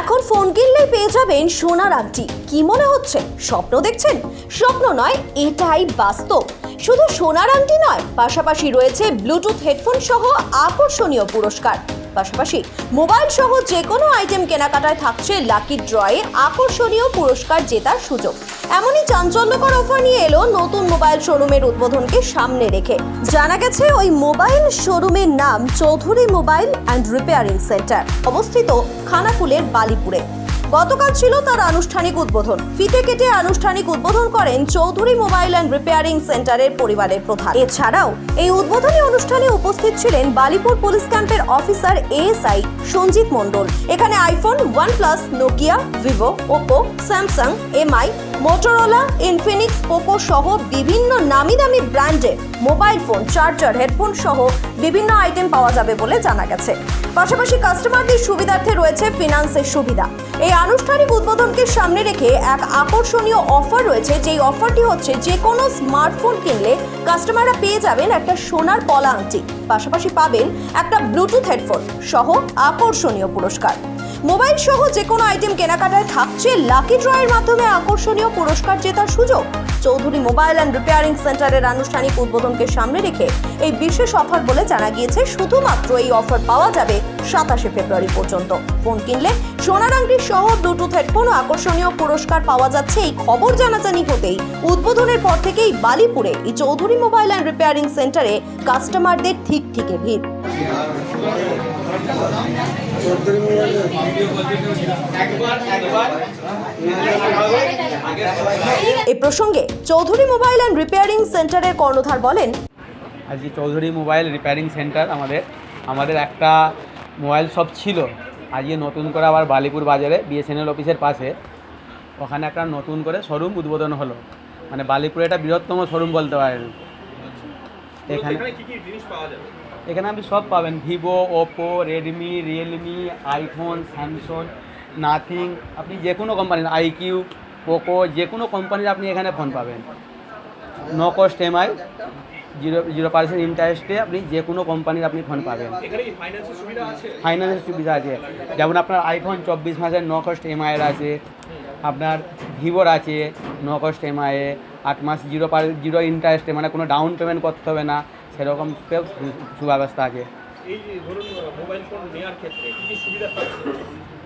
এখন ফোন কিনলেই পেয়ে যাবেন সোনার আংটি। কি মনে হচ্ছে? স্বপ্ন দেখছেন? স্বপ্ন নয়, এটাই বাস্তব। শুধু সোনার আংটি নয়, পাশাপাশি রয়েছে ব্লুটুথ হেডফোন সহ আকর্ষণীয় পুরস্কার। পাশাপাশি মোবাইল সহ যে কোনো আইটেম কেনাকাটায় থাকছে লাকি ড্রয়ে আকর্ষণীয় পুরস্কার জেতার সুযোগ। এমনই চাঞ্চল্যকর অফার নিয়ে এলো নতুন মোবাইল শোরুমের উদ্বোধনকে সামনে রেখে। জানা গেছে ওই মোবাইল শোরুমের নাম Chowdhury mobile and repairing centre, অবস্থিত খানাকুলের বালিপুরে। গতকাল ছিল তার আনুষ্ঠানিক উদ্বোধন। ফিতে কেটে আনুষ্ঠানিক উদ্বোধন করেন চৌধুরী মোবাইল অ্যান্ড রিপেয়ারিং সেন্টারের পরিবারের প্রধান। এছাড়াও, এই উদ্বোধনী অনুষ্ঠানে উপস্থিত ছিলেন বালিপুর পুলিশ ক্যাম্পের অফিসার এএসআই সঞ্জিত মণ্ডল। এখানে iPhone, OnePlus, Nokia, Vivo, Oppo, Samsung, Mi, Motorola, Infinix, Poco সহ বিভিন্ন নামি দামি ব্র্যান্ডের মোবাইল ফোন, চার্জার, হেডফোন সহ বিভিন্ন আইটেম পাওয়া যাবে বলে জানা গেছে। পাশাপাশি কাস্টমারদের সুবিধার্থে রয়েছে ফিনান্সের সুবিধা। এই আনুষ্ঠানিক উদ্বোধনকে সামনে রেখে এক আকর্ষণীয় অফার রয়েছে, যেই অফারটি হচ্ছে যে কোনো স্মার্টফোন কিনলে কাস্টমাররা পেয়ে যাবেন একটা সোনার পলা আংটি পাশাপাশি পাবেন একটা ব্লুটুথ হেডফোন সহ আকর্ষণীয় পুরস্কার। মোবাইল সহ যে কোনো আইটেম কেনাকাটায় থাকছে লাকি ড্রয়ের মাধ্যমে আকর্ষণীয় পুরস্কার জেতার সুযোগ। চৌধুরী মোবাইল অ্যান্ড রিপেয়ারিং সেন্টারের আনুষ্ঠানিক উদ্বোধনকে সামনে রেখে এই বিশেষ অফার বলে জানা গিয়েছে, শুধুমাত্র এই অফার পাওয়া যাবে সাতাশে ফেব্রুয়ারি পর্যন্ত। ফোন কিনলে সোনার আংটি সহ ব্লুটুথ হেডফোন আকর্ষণীয় পুরস্কার পাওয়া যাচ্ছে এই খবর জানাজানি হতেই। উদ্বোধনের পর থেকেই বালিপুরে এই চৌধুরী মোবাইল অ্যান্ড রিপেয়ারিং সেন্টারে কাস্টমারদের ঠিক ঠিকে ভিড়। এই প্রসঙ্গে চৌধুরী মোবাইল অ্যান্ড রিপেয়ারিং সেন্টারের কর্ণধার বলেন আজকে চৌধুরী মোবাইল রিপেয়ারিং সেন্টার আমাদের আমাদের একটা মোবাইল শপ ছিল। আজকে নতুন করে আবার বালিপুর বাজারে বিএসএনএল অফিসের পাশে। ওখানে একটা নতুন করে শোরুম উদ্বোধন হলো। মানে বালিপুরে একটা বৃহত্তম শোরুম বলতে পারেন। এখানে কি কি জিনিস পাওয়া যাবে? এখানে আপনি সব পাবেন। Vivo Oppo Redmi Realme iPhone Samsung Nothing. আপনি যে কোনো কোম্পানির আইকিউ পোকো যে কোনো কোম্পানির আপনি এখানে ফোন পাবেন। No cost MI zero zero percent ইন্টারেস্টে আপনি যে কোনো কোম্পানির আপনি ফোন পাবেন। ফাইন্যান্সের সুবিধা আছে? যেমন আপনার আইফোন চব্বিশ মাসের নো কস্ট এমআইয়ের আছে। আপনার ভিভোর আছে নো কস্ট এমআইএ আট মাস জিরো পার জিরো ইন্টারেস্টে মানে কোনো ডাউন পেমেন্ট করতে হবে না। সেরকম সব সুব্যবস্থা আছে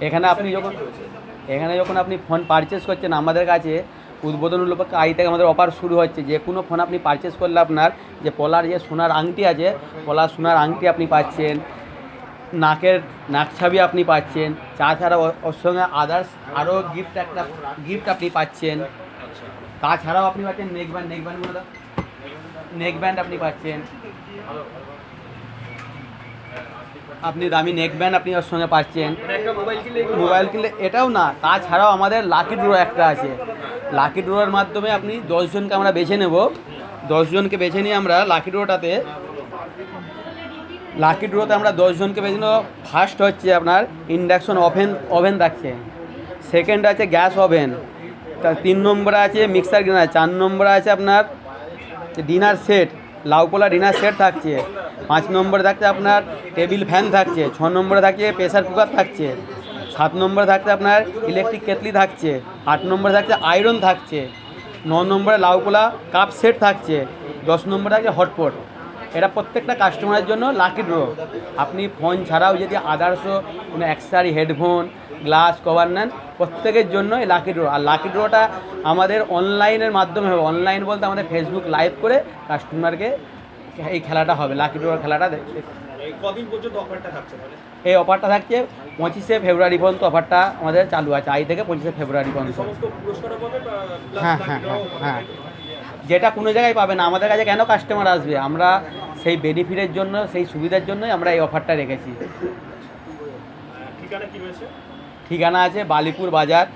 এখানে আপনি যখন এখানে যখন আপনি ফোন পারচেস করছেন আমাদের কাছে উদ্বোধন উপলক্ষে আই থেকে আমাদের অফার শুরু হচ্ছে। যে কোনো ফোন আপনি পারচেস করলে আপনার যে পলার যে সোনার আংটি আছে পলার সোনার আংটি আপনি পাচ্ছেন নাকের নাক ছাবি আপনি পাচ্ছেন তাছাড়া ওর- ওর সঙ্গে আদার্স আরও গিফট একটা গিফট আপনি পাচ্ছেন। তাছাড়াও আপনি পাচ্ছেন নেক ব্যান্ড নেক ব্যান্ড আপনি পাচ্ছেন। আপনি দামি নেক ব্যান্ড আপনি ওর সঙ্গে পাচ্ছেন। মোবাইল কিনলে এটাও না, তাছাড়াও আমাদের লাকি ড্র একটা আছে। লাকি ড্রোর মাধ্যমে আপনি দশজনকে আমরা বেছে নেব। দশজনকে বেছে নিয়ে আমরা লাকি ড্রোটাতে, লাকি ড্রোতে আমরা দশজনকে বেছে নেব। ফার্স্ট হচ্ছে আপনার ইন্ডাকশন ওভেন ওভেন থাকছে সেকেন্ড আছে গ্যাস ওভেন তার তিন নম্বরে আছে মিক্সার গ্রাইন্ডার চার নম্বরে আছে আপনার ডিনার সেট লাউপোলা ডিনার সেট থাকছে। পাঁচ নম্বরে থাকছে আপনার টেবিল ফ্যান থাকছে, ছ নম্বরে থাকছে প্রেসার কুকার থাকছে, সাত নম্বরে থাকছে আপনার ইলেকট্রিক কেটলি থাকছে, আট নম্বরে থাকছে আয়রন থাকছে, ন নম্বরে লাউপোলা কাপ সেট থাকছে, দশ নম্বরে থাকছে হটপট এটা প্রত্যেকটা কাস্টমারের জন্য লাকি ড্র আপনি ফোন ছাড়াও যদি আদার্সও কোনো অ্যাক্সারি হেডফোন গ্লাস কভার নেন প্রত্যেকের জন্য এই লাকি ড্র আর লাকি ড্রটা আমাদের অনলাইনের মাধ্যমে হবে। অনলাইন বলতে আমাদের ফেসবুক লাইভ করে কাস্টমারকে এই খেলাটা হবে। লাকি ড্র খেলাটা এই অফারটা থাকছে তাহলে? এই অফারটা থাকছে পঁচিশে ফেব্রুয়ারি পর্যন্ত অফারটা আমাদের চালু আছে। আই থেকে পঁচিশে ফেব্রুয়ারি পর্যন্ত। হ্যাঁ হ্যাঁ হ্যাঁ হ্যাঁ। যেটা কোনো জায়গায় পাবে না আমাদের কাছে কেন কাস্টমার আসবে? আমরা সেই বেনিফিটের জন্য সেই সুবিধার জন্যই আমরা এই অফারটা রেখেছি। ঠিকানা আছে বালিপুর বাজার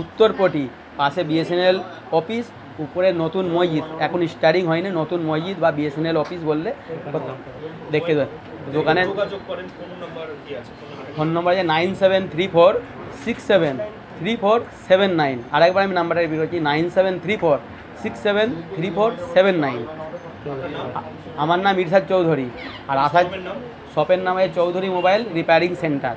উত্তরপটি পাশে বিএসএনএল অফিস উপরে নতুন মসজিদ। এখন স্টার্টিং হয়নি নতুন মসজিদ বা বিএসএনএল অফিস বললে দেখতে দেন দোকানে ফোন নম্বর আছে? Nine seven three four six seven three four seven nine আরেকবার আমি নাম্বারটা রিপিট করছি nine seven three four six seven three four seven nine আমার নাম ইরশাদ চৌধুরী। আর আসাদ শপের নাম? Chowdhury mobile repairing centre.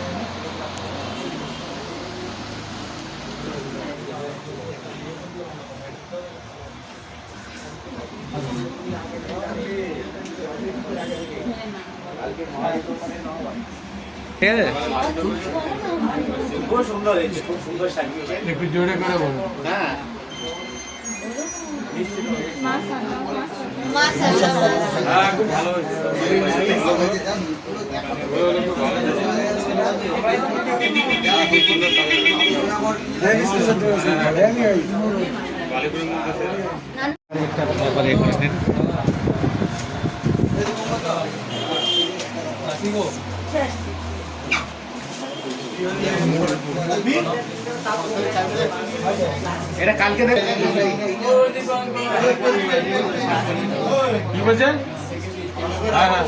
ঠিক আছে? খুব সুন্দর হয়েছে খুব সুন্দর সাজিয়েছে। একটু জোরে করে বলো খুব ভালো। হয়েছে এটা কালকে কি বলছেন? হ্যাঁ হ্যাঁ।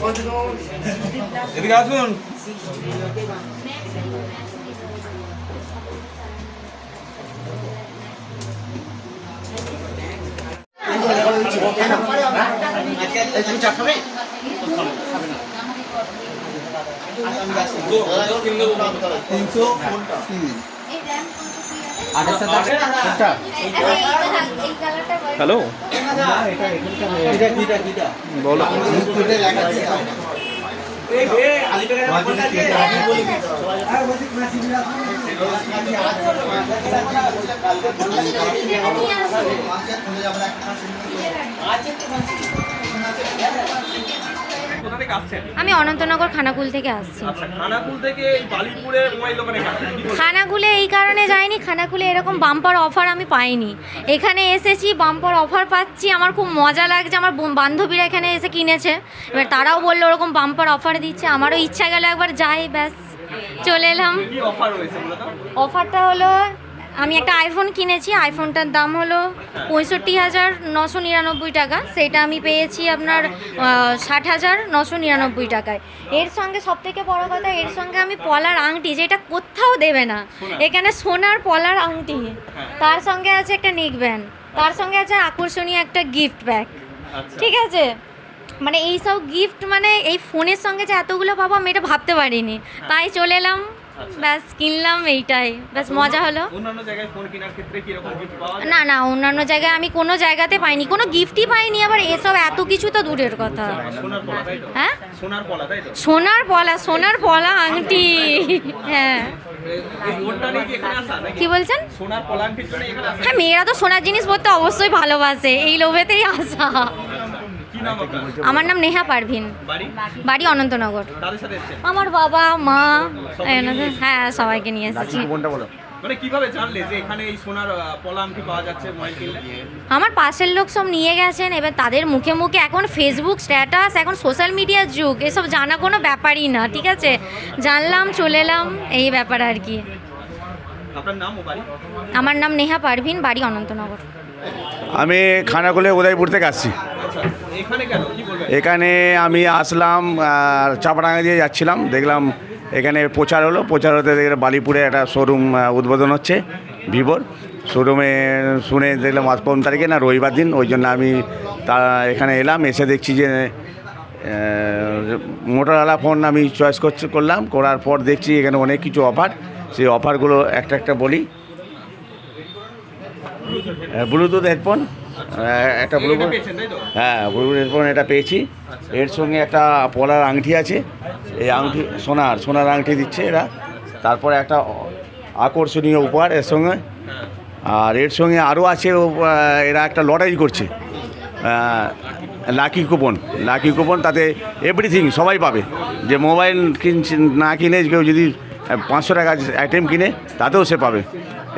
এদিকে আসুন তুমি চা খাবে তিনশো হ্যালো বলো। আমি অনন্তনগর খানাকুল থেকে আসছি। আচ্ছা? খানাকুলে এই কারণে যাইনি খানাকুলে এরকম বাম্পার অফার আমি পাইনি। এখানে এসেছি বাম্পার অফার পাচ্ছি আমার খুব মজা লাগছে আমার বান্ধবীরা এখানে এসে কিনেছে। এবার তারাও বলল ওরকম বাম্পার অফার দিচ্ছে আমারও ইচ্ছা গেল একবার যাই ব্যাস চলে এলাম। অফারটা হলো আমি একটা আইফোন কিনেছি আইফোনটার দাম হলো পঁয়ষট্টি হাজার নশো নিরানব্বই টাকা। সেটা আমি পেয়েছি আপনার ষাট হাজার নশো নিরানব্বই টাকায়। এর সঙ্গে সব থেকে বড় কথা এর সঙ্গে আমি পলার আংটি যেটা কোথাও দেবে না। এখানে সোনার পলার আংটি। তার সঙ্গে আছে একটা নেক ব্যান্ড তার সঙ্গে আছে আকর্ষণীয় একটা গিফট ব্যাগ আচ্ছা। ঠিক আছে? মানে এই সব গিফট মানে এই ফোনের সঙ্গে যে এতগুলো পাবো আমি এটা ভাবতে পারিনি। তাই চলে এলাম। ব্যাস কিনলাম এইটাই। ব্যাস মজা হলো। না না অন্যান্য জায়গায় আমি কোনো জায়গাতে পাইনি। কোনো গিফটই পাইনি আবার এসব এত কিছু তো দূরের কথা। সোনার পলা হ্যাঁ? সোনার পলা সোনার পলা আংটি। হ্যাঁ। কি বলছেন? হ্যাঁ মেয়েরা তো সোনার জিনিস পড়তে অবশ্যই ভালোবাসে। এই লোভেতেই আসা। আমার নাম নেহা পারভিন। বাড়ি? বাড়ি অনন্তনগর। আমার বাবা মা হ্যাঁ সবাইকে নিয়ে এসেছি। মানে কীভাবে জানলে যে এখানে এই সোনার পলা আংটি পাওয়া যাচ্ছে মোবাইল কিনলে? আমার পাশের লোক সব নিয়ে গেছেন এবার তাদের মুখে মুখে এখন ফেসবুক স্ট্যাটাস এখন সোশ্যাল মিডিয়ার যুগ এসব জানা কোনো ব্যাপারই না ঠিক আছে? জানলাম চলে এলাম এই ব্যাপার আর কি। আপনার নাম আমার নাম নেহা পারভিন বাড়ি অনন্তনগর। আমি খানাকুলে উদয়পুর থেকে আসছি। এখানে আমি আসলাম চাপাডাঙ্গা দিয়ে যাচ্ছিলাম। দেখলাম এখানে প্রচার হলো। প্রচার হতে দেখলাম বালিপুরে একটা শোরুম উদ্বোধন হচ্ছে, ভিভোর। শোরুমে শুনে দেখলাম আজ পনেরো তারিখে না, রবিবার দিন। ওই জন্য আমি তা এখানে এলাম, এসে দেখছি যে মোটরওয়ালা ফোন আমি চয়েস করলাম। করার পর দেখছি এখানে অনেক কিছু অফার সেই অফারগুলো একটা একটা বলি। ব্লুটুথ হেডফোন একটা ব্লুটুথ হ্যাঁ ব্লুটুথ হেডফোন এটা পেয়েছি। এর সঙ্গে একটা পলার আংটি আছে। এই আংটি সোনার সোনার আংটি দিচ্ছে এরা। তারপরে একটা আকর্ষণীয় উপহার এর সঙ্গে। আর এর সঙ্গে আরও আছে এরা একটা লটারি করছে। লাকি কুপন লাকি কুপন তাতে এভরিথিং সবাই পাবে। যে মোবাইল কিনছে না কিনে কেউ যদি পাঁচশো টাকা আইটেম কিনে তাতেও সে পাবে।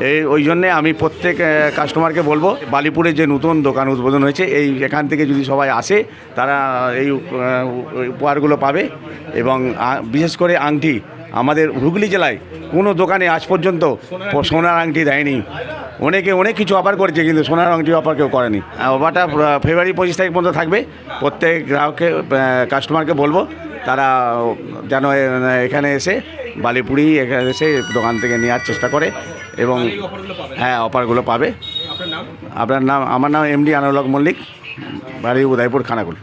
এই ওই জন্যে আমি প্রত্যেক কাস্টমারকে বলব, বালিপুরে যে নতুন দোকান উদ্বোধন হয়েছে, এই এখান থেকে যদি সবাই আসে, তারা এই উপহারগুলো পাবে এবং বিশেষ করে আংটি, আমাদের হুগলি জেলায় কোনো দোকানে আজ পর্যন্ত সোনার আংটি দেয়নি। অনেকে অনেক কিছু অফার করেছে, কিন্তু সোনার আংটি অফার কেউ করেনি। অফারটা ফেব্রুয়ারি পঁচিশ তারিখ পর্যন্ত থাকবে। প্রত্যেক গ্রাহককে কাস্টমারকে বলব, তারা যেন এখানে এসে বালিপুরি এখানে এসে দোকান থেকে নেওয়ার চেষ্টা করে। এবং হ্যাঁ অফারগুলো পাবে। আপনার নাম? আমার নাম এমডি আনুলক মল্লিক বাড়ি উদয়পুর খানাকুল।